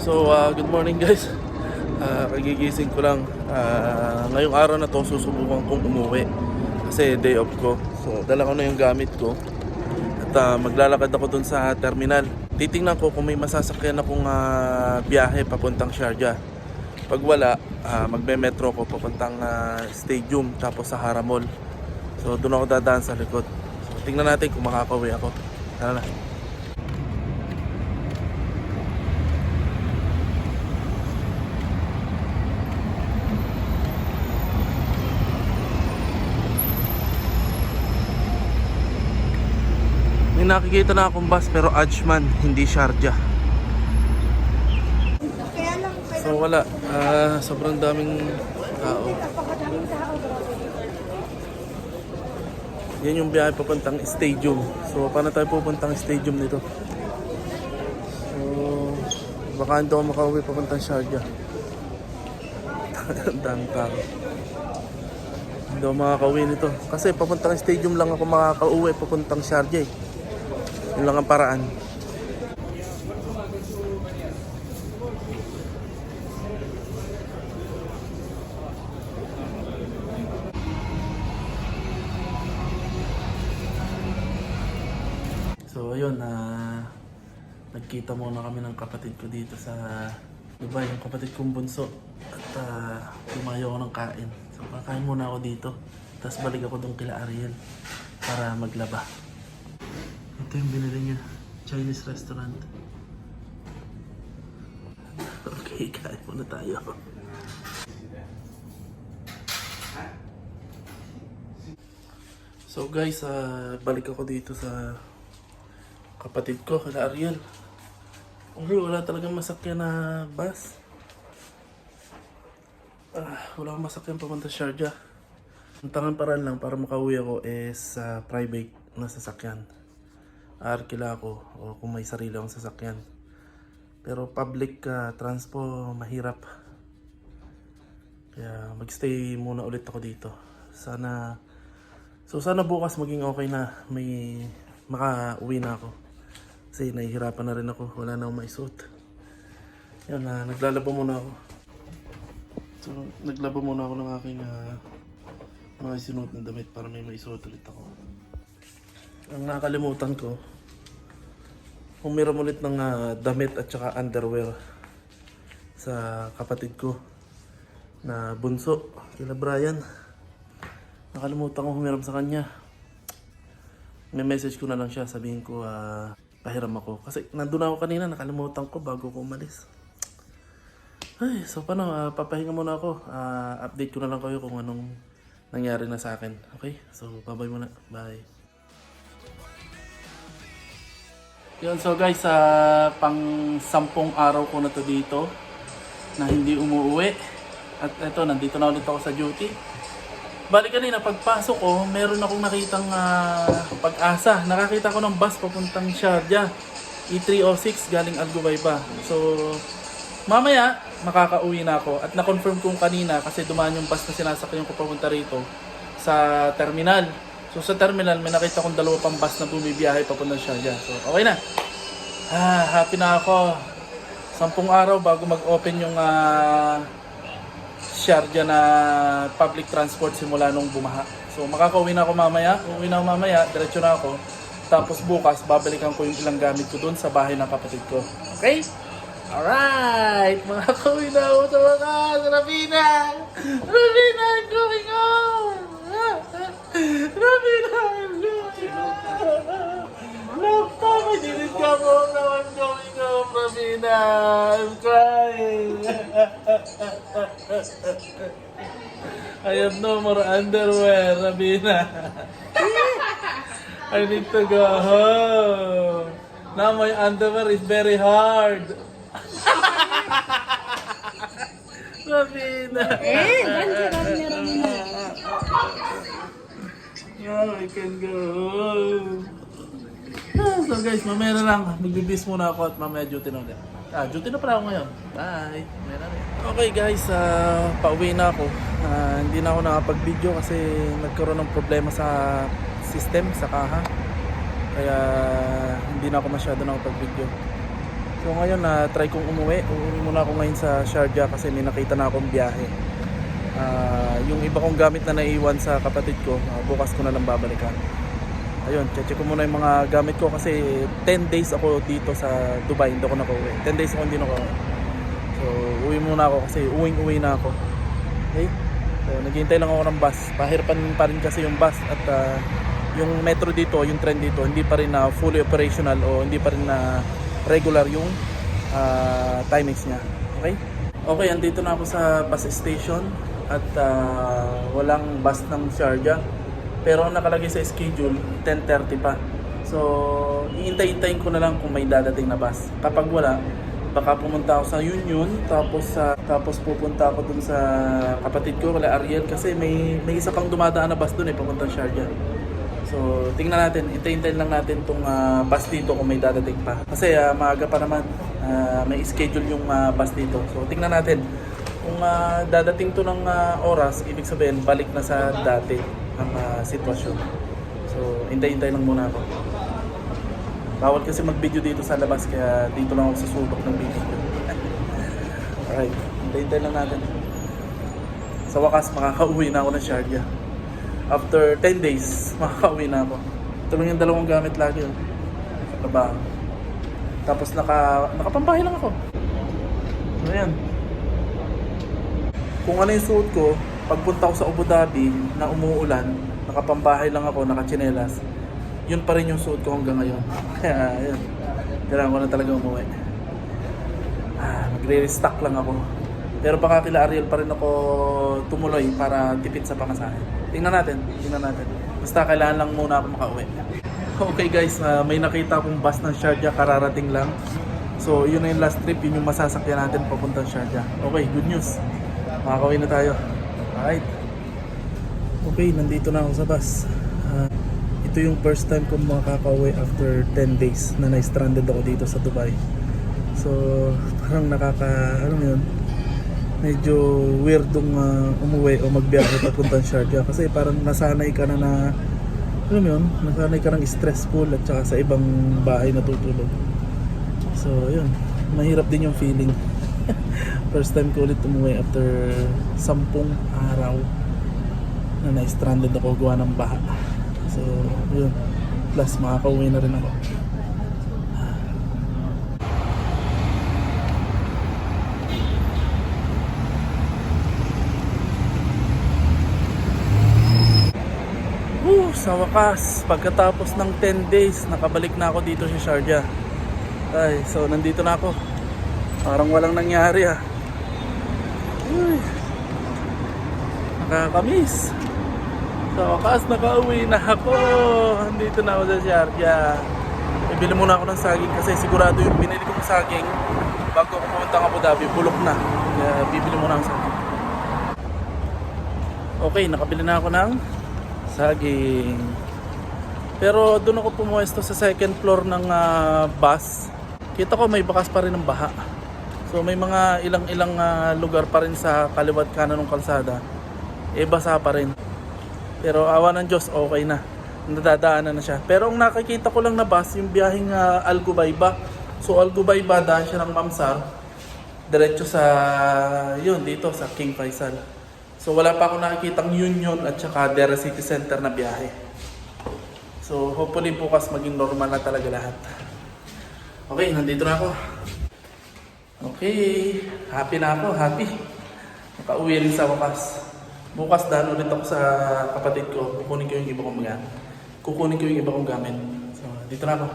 So, uh, good morning guys. Uh, kagigising ko lang. Uh, ngayong araw na to, susubukan kong umuwi. Kasi day off ko. So, dala ko na yung gamit ko. At uh, maglalakad ako dun sa terminal. Titingnan ko kung may masasakyan akong uh, biyahe papuntang Sharjah. Pag wala, uh, magme-metro ko papuntang uh, stadium tapos sa Haramol. So, doon ako dadaan sa likod. So, tingnan natin kung makakauwi ako. Tara na. Nakikita na akong bus pero Ajman, hindi Sharjah. So wala, Ah, sobrang daming tao. Yan yung biyahe papuntang stadium. So paano tayo pupuntang stadium nito? So baka hindi ako makauwi papuntang Sharjah. Ang daming tao. Hindi ako makakauwi nito. Kasi papuntang stadium lang ako makakauwi papuntang Sharjah eh. Yun lang ang paraan. So ayun, na nagkita muna kami ng kapatid ko dito sa Dubai, yung kapatid kong bunso. At uh, lumayo ako ng kain. So kakain muna ako dito. Tapos balik ako doon kila Ariel para maglaba. Ito yung binili niya. Chinese restaurant. Okay, kain muna tayo. So guys, ah, balik ako dito sa kapatid ko, kala Ariel. Okay, wala talagang masakyan na bus. Ah, wala akong masakyan papunta Sharjah. Ang tangang paraan lang para makauwi ako is sa private na sasakyan. Arkila ako o kung may sarili akong sasakyan. Pero public ah, transpo mahirap. Kaya magstay muna ulit ako dito. Sana So sana bukas maging okay na may makauwi na ako. Kasi nahihirapan na rin ako, wala na akong maisuot. Yan na, naglalaba muna ako. So naglaba muna ako ng aking ah, mga sinuot na damit para may maisuot ulit ako. Ang nakakalimutan ko, humiram ulit ng ah, damit at saka underwear sa kapatid ko na bunso, kila Brian. Nakalimutan ko humiram sa kanya. May message ko na lang siya, sabihin ko, ah, pahiram ako. Kasi nandun ako kanina, nakalimutan ko bago ko umalis. Ay, so paano, ah, papahinga muna ako. Ah, update ko na lang kayo kung anong nangyari na sa akin. Okay? So, bye-bye muna. Bye. Yun, so guys, sa pang sampung araw ko na to dito na hindi umuwi. At eto, nandito na ulit ako sa duty. Bali kanina, pagpasok ko, meron akong nakitang ah, pag-asa. Nakakita ko ng bus papuntang Sharjah. E306 galing Algubayba. So, mamaya, makakauwi na ako. At na-confirm kong kanina kasi dumaan yung bus na sinasakyan ko papunta rito sa terminal. So, sa terminal, may nakita kong dalawa pang bus na bumibiyahe papuntang Sharjah. So, okay na. Ah, happy na ako. Sampung araw bago mag-open yung ah, Sharjah na public transport simula nung bumaha. So makakauwi na ako mamaya. Uuwi na ako mamaya, diretso na ako. Tapos bukas, babalikan ko yung ilang gamit ko doon sa bahay ng kapatid ko. Okay? Alright! Makakauwi na ako sa wakas! Rabina! Rabina, going home now I'm going home, Rabina! I'm crying! I have no more underwear, Rabina. I need to go home. Now my underwear is very hard. Rabina. Eh, Ramya Now I can go home. So guys, mamaya na lang. Magbibis muna ako at mamaya duty na ulit. Ah, duty na pala ako ngayon. Bye. Mamaya na rin. Okay guys, ah, pauwi na ako. Ah, hindi na ako nakapag-video kasi nagkaroon ng problema sa system, sa kaha. Kaya hindi na ako masyado nakapag-video. So ngayon na try kong umuwi. Uuwi muna ako ngayon sa Sharjah kasi may nakita na akong biyahe. Ah, yung iba kong gamit na naiwan sa kapatid ko, ah, bukas ko na lang babalikan. Ayun, check ko muna yung mga gamit ko kasi 10 days ako dito sa Dubai, hindi ako nakauwi. 10 days ako hindi nakauwi. So, uwi muna ako kasi uwing-uwi na ako. Okay? So, naghihintay lang ako ng bus. Pahirapan pa rin kasi yung bus at ah, yung metro dito, yung train dito, hindi pa rin na fully operational o hindi pa rin na regular yung ah, timings niya. Okay? Okay, andito na ako sa bus station at ah, walang bus ng Sharjah. Pero ang nakalagay sa schedule, 10.30 pa. So, iintay-intayin ko na lang kung may dadating na bus. Kapag wala, baka pumunta ako sa Union, tapos sa tapos pupunta ako dun sa kapatid ko, kala Ariel, kasi may may isa pang dumadaan na bus dun eh, papuntang Sharjah. So, tingnan natin, hintayin lang natin tong ah, bus dito kung may dadating pa. Kasi ah, maaga pa naman, ah, may schedule yung ah, bus dito. So, tingnan natin. Kung ah, dadating to ng ah, oras, ibig sabihin, balik na sa dati ang ah, sitwasyon. So, hintay-hintay lang muna ako. Bawal kasi mag-video dito sa labas, kaya dito lang ako susubok ng video. Alright, hintay-hintay lang natin. Sa wakas, makakauwi na ako ng Sharjah after 10 days, makakauwi na ako. Ito lang yung dalawang gamit lagi. Oh. Trabaho. Tapos naka, nakapambahay lang ako. Ano yan? Kung ano yung suot ko, pagpunta ko sa Abu Dhabi na umuulan, nakapambahay lang ako, nakachinelas, yun pa rin yung suot ko hanggang ngayon. Kaya yun, kailangan ko na talaga umuwi. Ah, magre-restock lang ako. Pero baka kila Ariel pa rin ako tumuloy para tipid sa pamasahe. Tingnan natin, tingnan natin. Basta kailangan lang muna ako makauwi. Okay guys, ah, may nakita akong bus ng Sharjah kararating lang. So yun na yung last trip, yun yung masasakyan natin papuntang Sharjah. Okay, good news. Makakauwi na tayo. Alright. Okay, nandito na ako sa bus. Ah, ito yung first time kong makakauwi after 10 days na na-stranded ako dito sa Dubai. So, parang nakaka, ano yun, medyo weirdong uh, umuwi o magbiyahe papuntang Sharjah kasi parang nasanay ka na na alam yun, nasanay ka ng stressful at saka sa ibang bahay natutulog. So, yun. Mahirap din yung feeling. First time ko ulit umuwi after sampung araw na na-stranded ako gawa ng baha. So, yun. Plus, makakauwi na rin ako. Woo, sa wakas, pagkatapos ng 10 days, nakabalik na ako dito sa Sharjah. Ay, so nandito na ako. Parang walang nangyari ah. Uy, nakakamiss. Sa wakas, nakauwi na ako. Nandito na ako sa Sharjah. Bibili muna ako ng saging kasi sigurado yung binili kong saging bago ako pumunta ng Abu Dhabi, bulok na. Kaya bibili muna ako ng saging. Okay, nakabili na ako ng saging. Pero doon ako pumuesto sa second floor ng ah, bus. Kita ko may bakas pa rin ng baha. So may mga ilang-ilang ah, lugar pa rin sa kaliwat kanan ng kalsada. Eh basa pa rin. Pero awa ng Diyos, okay na. Nadadaanan na siya. Pero ang nakikita ko lang na bus, yung biyaheng uh, Al Gubayba. So Al Gubayba, daan siya ng Mamsar. Diretso sa, yun, dito sa King Faisal. So wala pa ako nakikitang Union at saka Dera City Center na biyahe. So hopefully bukas maging normal na talaga lahat. Okay, nandito na ako. Okay, happy na ako, happy. Nakauwi rin sa wakas. Bukas daan ulit ako sa kapatid ko. Kukunin ko yung iba kong gamit. Kukunin ko yung iba kong gamit. So, dito na ako.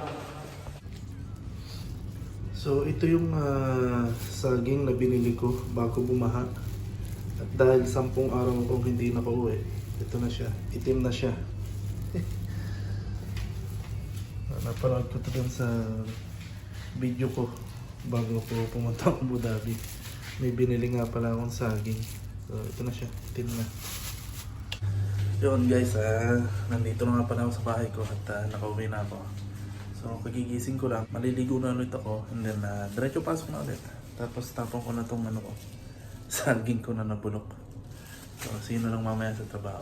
So, ito yung ah, saging na binili ko bago bumaha. At dahil sampung araw akong hindi nakauwi, ito na siya. Itim na siya. Napanood ko ito sa video ko bago ko pumunta ng Abu Dhabi. May binili nga pala akong saging. So, ito na siya. Itim na. Yun guys, ah, nandito na nga pala ako sa bahay ko at ah, nakauwi na ako. So, kagigising ko lang, maliligo na ulit ako, and then uh, diretso pasok na ulit. Tapos tapon ko na tong ano ko, saging ko na nabulok. So, sino lang mamaya sa trabaho.